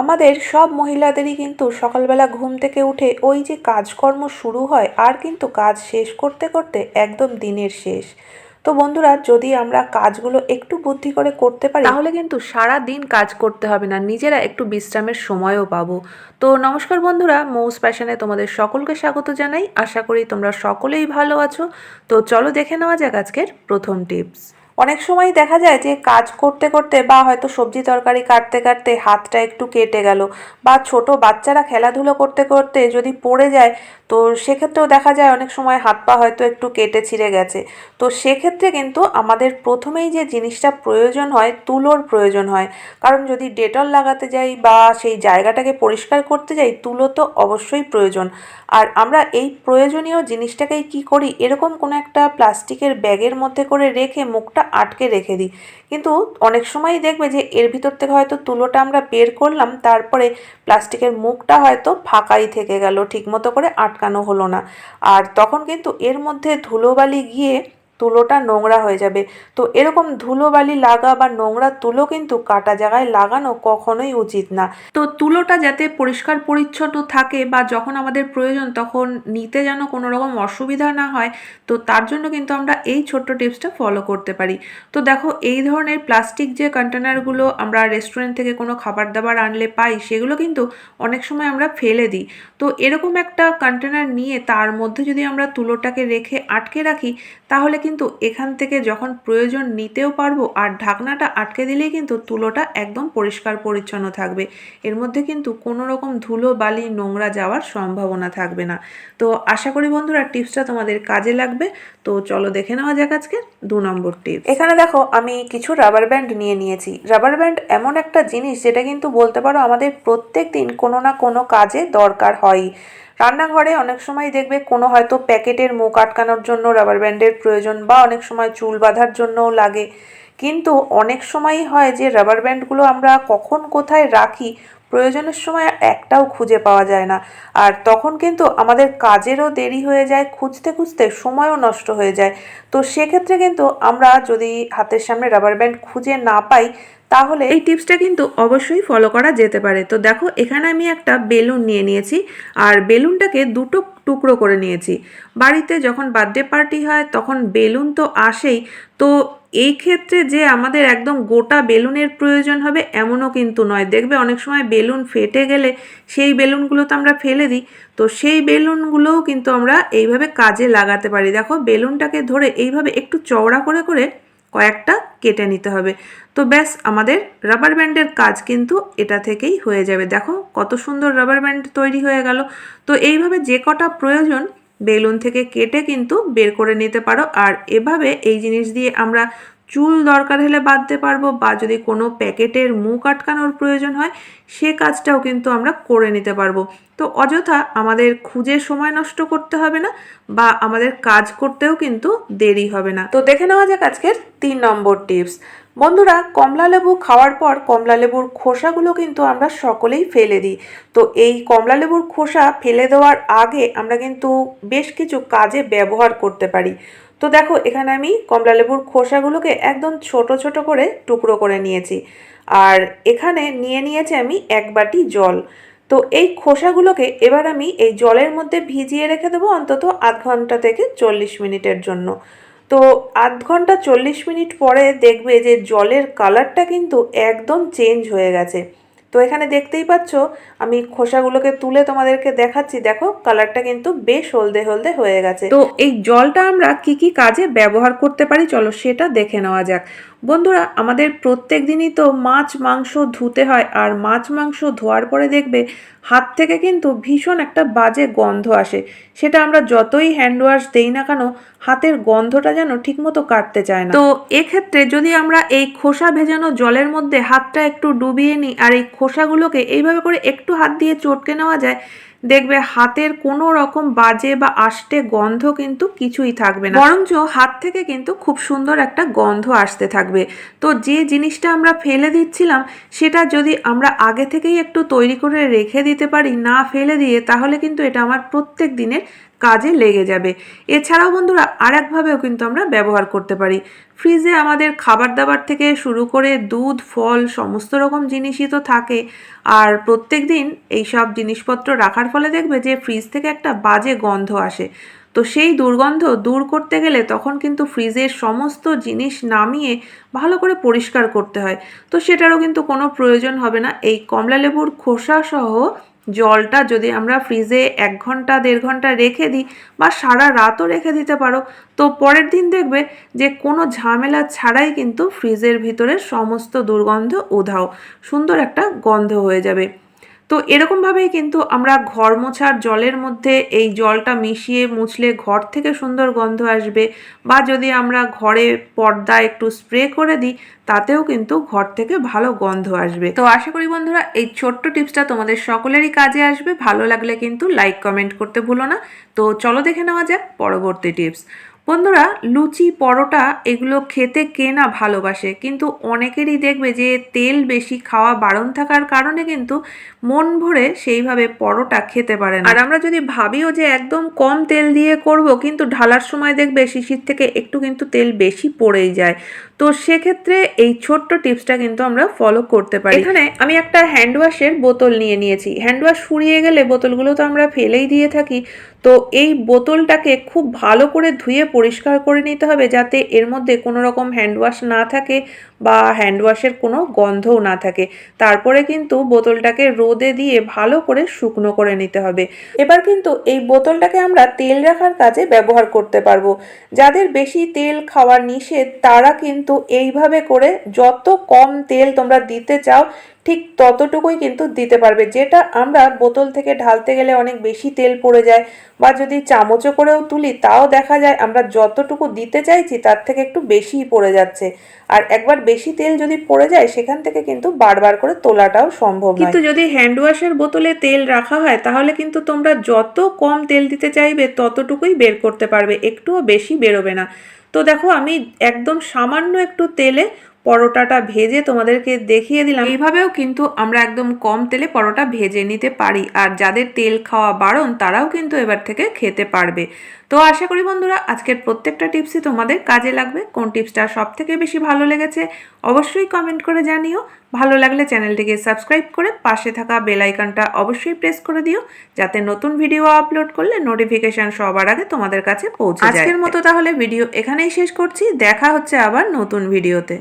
আমাদের সব মহিলাদেরই কিন্তু সকালবেলা ঘুম থেকে উঠে ওই যে কাজকর্ম শুরু হয় আর কিন্তু কাজ শেষ করতে করতে একদম দিনের শেষ। তো বন্ধুরা, যদি আমরা কাজগুলো একটু বুদ্ধি করে করতে পারি তাহলে কিন্তু সারা দিন কাজ করতে হবে না, নিজেরা একটু বিশ্রামের সময়ও পাবো। তো নমস্কার বন্ধুরা, মৌস প্যাশনে তোমাদের সকলকে স্বাগত জানাই। আশা করি তোমরা সকলেই ভালো আছো। তো চলো দেখে নেওয়া যাক আজকের প্রথম টিপস। অনেক সময় দেখা যায় যে কাজ করতে করতে বা হয়তো সবজি তরকারি কাটতে কাটতে হাতটা একটু কেটে গেল বা ছোট বাচ্চারা খেলাধুলো করতে করতে যদি পড়ে যায়, তো সেক্ষেত্রেও দেখা যায় অনেক সময় হাত পা হয়তো একটু কেটে ছিঁড়ে গেছে। তো সেক্ষেত্রে কিন্তু আমাদের প্রথমেই যে জিনিসটা প্রয়োজন হয়, তুলোর প্রয়োজন হয়। কারণ যদি ডেটল লাগাতে যাই বা সেই জায়গাটাকে পরিষ্কার করতে যাই, তুলো তো অবশ্যই প্রয়োজন। আর আমরা এই প্রয়োজনীয় জিনিসটাকেই কি করি? এরকম কোনো একটা প্লাস্টিকের ব্যাগের মধ্যে করে রেখে মুখটা আটকে রেখে দিই। কিন্তু অনেক সময়ই দেখবে যে এর ভিতর থেকে হয়তো তুলোটা আমরা বের করলাম, তারপরে প্লাস্টিকের মুখটা হয়তো ফাঁকাই থেকে গেল, ঠিকমতো করে আটকানো হলো না। আর তখন কিন্তু এর মধ্যে ধুলোবালি গিয়ে তুলোটা নোংরা হয়ে যাবে। তো এরকম ধুলোবালি লাগা বা নোংরা তুলো কিন্তু কাটা জায়গায় লাগানো কখনোই উচিত না। তো তুলোটা যাতে পরিষ্কার পরিচ্ছন্ন থাকে বা যখন আমাদের প্রয়োজন তখন নিতে যেন কোনো রকম অসুবিধা না হয়, তো তার জন্য কিন্তু আমরা এই ছোট্ট টিপসটা ফলো করতে পারি। তো দেখো, এই ধরনের প্লাস্টিক যে কন্টেনারগুলো আমরা রেস্টুরেন্ট থেকে কোনো খাবার দাবার আনলে পাই, সেগুলো কিন্তু অনেক সময় আমরা ফেলে দিই। তো এরকম একটা কন্টেনার নিয়ে তার মধ্যে যদি আমরা তুলোটাকে রেখে আটকে রাখি, তাহলে কিন্তু এখান থেকে যখন প্রয়োজন নিতেও পারব, আর ঢাকনাটা আটকে দিলেই কিন্তু তুলোটা একদম পরিষ্কার পরিচ্ছন্ন থাকবে। এর মধ্যে কিন্তু কোনো রকম ধুলো, বালি, নোংরা যাওয়ার সম্ভাবনা থাকবে না। তো আশা করি বন্ধুরা টিপসটা তোমাদের কাজে লাগবে। তো চলো দেখে নেওয়া যাক আজকে দু নম্বর টিপস। এখানে দেখো, আমি কিছু রাবার ব্যান্ড নিয়ে নিয়েছি। রাবার ব্যান্ড এমন একটা জিনিস যেটা কিন্তু বলতে পারো আমাদের প্রত্যেক দিন কোনো না কোনো কাজে দরকার হয় রান্নাঘরে অনেক সময় দেখবে কোনো হয়তো প্যাকেটের মুখ আটকানোর জন্য রাবার ব্যান্ডের প্রয়োজন বা অনেক সময় চুল বাঁধার জন্যও লাগে। কিন্তু অনেক সময়ই হয় যে রাবার ব্যান্ডগুলো আমরা কখন কোথায় রাখি প্রয়োজনের সময় একটাও খুঁজে পাওয়া যায় না। আর তখন কিন্তু আমাদের কাজেরও দেরি হয়ে যায়, খুঁজতে খুঁজতে সময়ও নষ্ট হয়ে যায়। তো সেক্ষেত্রে কিন্তু আমরা যদি হাতের সামনে রাবার ব্যান্ড খুঁজে না পাই, তাহলে এই টিপসটা কিন্তু অবশ্যই ফলো করা যেতে পারে। তো দেখো, এখানে আমি একটা বেলুন নিয়ে নিয়েছি। আর বেলুনটাকে দুটো টুকরো করে নিয়েছি। বাড়িতে যখন বার্থডে পার্টি হয়, তখন বেলুন তো আসেই। তো এই ক্ষেত্রে যে আমাদের একদম গোটা বেলুনের প্রয়োজন হবে, এমনও কিন্তু নয়। দেখবে অনেক সময় বেলুন ফেটে গেলে সেই বেলুনগুলো তো আমরা ফেলে দিই। তো সেই বেলুনগুলোও কিন্তু আমরা এইভাবে কাজে লাগাতে পারি। দেখো, বেলুনটাকে ধরে এইভাবে একটু চওড়া করে করে কয়েকটা কেটে নিতে হবে। তো ব্যাস, আমাদের রাবার ব্যান্ডের কাজ কিন্তু এটা থেকেই হয়ে যাবে। দেখো কত সুন্দর রাবার ব্যান্ড তৈরি হয়ে গেল। তো এইভাবে যে কটা প্রয়োজন বেলুন থেকে কেটে কিন্তু বের করে নিতে পারো। আর এভাবে এই জিনিস দিয়ে আমরা চুল দরকার হলে বাঁধতে পারব বা যদি কোনো প্যাকেটের মুখ আটকানোর প্রয়োজন হয়, সে কাজটাও কিন্তু আমরা করে নিতে পারব। তো অযথা আমাদের খুঁজে সময় নষ্ট করতে হবে না বা আমাদের কাজ করতেও কিন্তু দেরি হবে না। তো দেখে নেওয়া যাক আজকের তিন নম্বর টিপস। বন্ধুরা, কমলা লেবু খাওয়ার পর কমলা লেবুর খোসাগুলো কিন্তু আমরা সকলেই ফেলে দিই। তো এই কমলা লেবুর খোসা ফেলে দেওয়ার আগে আমরা কিন্তু বেশ কিছু কাজে ব্যবহার করতে পারি। তো দেখো, এখানে আমি কমলা লেবুর খোসাগুলোকে একদম ছোট ছোট করে টুকরো করে নিয়েছি। আর এখানে নিয়ে নিয়েছি আমি এক বাটি জল। তো এই খোসাগুলোকে এবার আমি এই জলের মধ্যে ভিজিয়ে রেখে দেবো অন্তত আধ ঘণ্টা থেকে চল্লিশ মিনিটের জন্য। তো আধ ঘণ্টা চল্লিশ মিনিট পরে দেখবে যে জলের কালারটা কিন্তু একদম চেঞ্জ হয়ে গেছে। তো এখানে দেখতেই পাচ্ছ, আমি খোসাগুলোকে তুলে তোমাদেরকে দেখাচ্ছি। দেখো, কালারটা কিন্তু বেশ হলদে হলদে হয়ে গেছে। তো এই জলটা আমরা কি কি কাজে ব্যবহার করতে পারি? চলো সেটা দেখে নেওয়া যাক। বন্ধুরা, আমাদের প্রত্যেক দিনই তো মাছ, মাংস ধুতে হয়, আর মাছ, মাংস ধোয়ার পরে দেখবে হাত থেকে কিন্তু ভীষণ একটা বাজে গন্ধ আসে। সেটা আমরা যতই হ্যান্ড ওয়াশ দেই না কেন, হাতের গন্ধটা যেন ঠিকমতো কাটতে চায় না। তো এক্ষেত্রে যদি আমরা এই খোসা ভেজানো জলের মধ্যে হাতটা একটু ডুবিয়ে নিই, আর এই খোসাগুলোকে এইভাবে করে একটু হাত দিয়ে চটকে নেওয়া যায় দেখবে হাতের কোনো রকম বাজে বা আষ্টে গন্ধ কিন্তু কিছুই থাকবে না। বরঞ্চ হাত থেকে কিন্তু খুব সুন্দর একটা গন্ধ আসতে থাকবে। তো যে জিনিসটা আমরা ফেলে দিচ্ছিলাম, সেটা যদি আমরা আগে থেকেই একটু তৈরি করে রেখে দিতে পারি, না ফেলে দিয়ে, তাহলে কিন্তু এটা আমার প্রত্যেক দিনের কাজে লেগে যাবে। এছাড়াও বন্ধুরা আর একভাবেও কিন্তু আমরা ব্যবহার করতে পারি। ফ্রিজে আমাদের খাবার দাবার থেকে শুরু করে দুধ, ফল, সমস্ত রকম জিনিসই তো থাকে। আর প্রত্যেক দিন এইসব জিনিসপত্র রাখার ফলে দেখবে যে ফ্রিজ থেকে একটা বাজে গন্ধ আসে। তো সেই দুর্গন্ধ দূর করতে গেলে তখন কিন্তু ফ্রিজের সমস্ত জিনিস নামিয়ে ভালো করে পরিষ্কার করতে হয়। তো সেটারও কিন্তু কোনো প্রয়োজন হবে না। এই কমলা লেবুর খোসা সহ জলটা যদি আমরা ফ্রিজে এক ঘণ্টা, দেড় ঘণ্টা রেখে দিই বা সারা রাতও রেখে দিতে পারো, তো পরের দিন দেখবে যে কোনো ঝামেলা ছাড়াই কিন্তু ফ্রিজের ভিতরে সমস্ত দুর্গন্ধ উধাও, সুন্দর একটা গন্ধ হয়ে যাবে। তো এরকমভাবেই কিন্তু আমরা ঘর মোছার জলের মধ্যে এই জলটা মিশিয়ে মুছলে ঘর থেকে সুন্দর গন্ধ আসবে বা যদি আমরা ঘরে পর্দা একটু স্প্রে করে দিই, তাতেও কিন্তু ঘর থেকে ভালো গন্ধ আসবে। তো আশা করি বন্ধুরা এই ছোট্ট টিপসটা তোমাদের সকলেরই কাজে আসবে। ভালো লাগলে কিন্তু লাইক, কমেন্ট করতে ভুলো না। তো চলো দেখে নেওয়া যাক পরবর্তী টিপস। বন্ধুরা, লুচি, পরোটা এগুলো খেতে কে না ভালোবাসে? কিন্তু অনেকেরই দেখবে যে তেল বেশি খাওয়া বারণ থাকার কারণে কিন্তু মন ভরে সেইভাবে পরোটা খেতে পারে না। আর আমরা যদি ভাবিও যে একদম কম তেল দিয়ে করব, কিন্তু ঢালার সময় দেখবে শিশির থেকে একটু কিন্তু তেল বেশি পড়েই যায়। তো সেক্ষেত্রে এই ছোট্ট টিপসটা কিন্তু আমরা ফলো করতে পারি। এখানে আমি একটা হ্যান্ড ওয়াশের বোতল নিয়ে নিয়েছি। হ্যান্ড ওয়াশ ফুরিয়ে গেলে বোতলগুলো তো আমরা ফেলেই দিয়ে থাকি। তো এই বোতলটাকে খুব ভালো করে ধুয়ে পরিষ্কার করে নিতে হবে যাতে এর মধ্যে কোনো রকম হ্যান্ড ওয়াশ না থাকে বা হ্যান্ড ওয়াশের কোনো গন্ধও না থাকে। তারপরে কিন্তু বোতলটাকে রোদে দিয়ে ভালো করে শুকনো করে নিতে হবে। এবার কিন্তু এই বোতলটাকে আমরা তেল রাখার কাজে ব্যবহার করতে পারব। যাদের বেশি তেল খাওয়ার নিষেধ তারা কিন্তু এইভাবে করে যত কম তেল তোমরা দিতে চাও ঠিক ততটুকুই কিন্তু দিতে পারবে। যেটা আমরা বোতল থেকে ঢালতে গেলে অনেক বেশি তেল পড়ে যায় বা যদি চামচও করেও তুলি, তাও দেখা যায় আমরা যতটুকু দিতে চাইছি তার থেকে একটু বেশিই পড়ে যাচ্ছে। আর একবার বেশি তেল যদি পড়ে যায়, সেখান থেকে কিন্তু বারবার করে তোলাটাও সম্ভব কিন্তু যদি হ্যান্ড ওয়াশের বোতলে তেল রাখা হয়, তাহলে কিন্তু তোমরা যত কম তেল দিতে চাইবে, ততটুকুই বের করতে পারবে। একটুও বেশি বেরোবে না। তো দেখো, আমি একদম সামান্য একটু তেলে পরোটাটা ভেজে তোমাদেরকে দেখিয়ে দিলাম। এইভাবেও কিন্তু আমরা একদম কম তেলে পরোটা ভেজে নিতে পারি আর যাদের তেল খাওয়া বারণ তারাও কিন্তু এবার থেকে খেতে পারবে। তো আশা করি বন্ধুরা আজকের প্রত্যেকটা টিপসই তোমাদের কাজে লাগবে। কোন টিপসটা সব থেকে বেশি ভালো লেগেছে অবশ্যই কমেন্ট করে জানিও। ভালো লাগলে চ্যানেলটিকে সাবস্ক্রাইব করে পাশে থাকা বেল আইকনটা অবশ্যই প্রেস করে দিও যাতে নতুন ভিডিও আপলোড করলে নোটিফিকেশন সবার আগে তোমাদের কাছে পৌঁছে আজকের মতো তাহলে ভিডিও এখানেই শেষ করছি। দেখা হচ্ছে আবার নতুন ভিডিওতে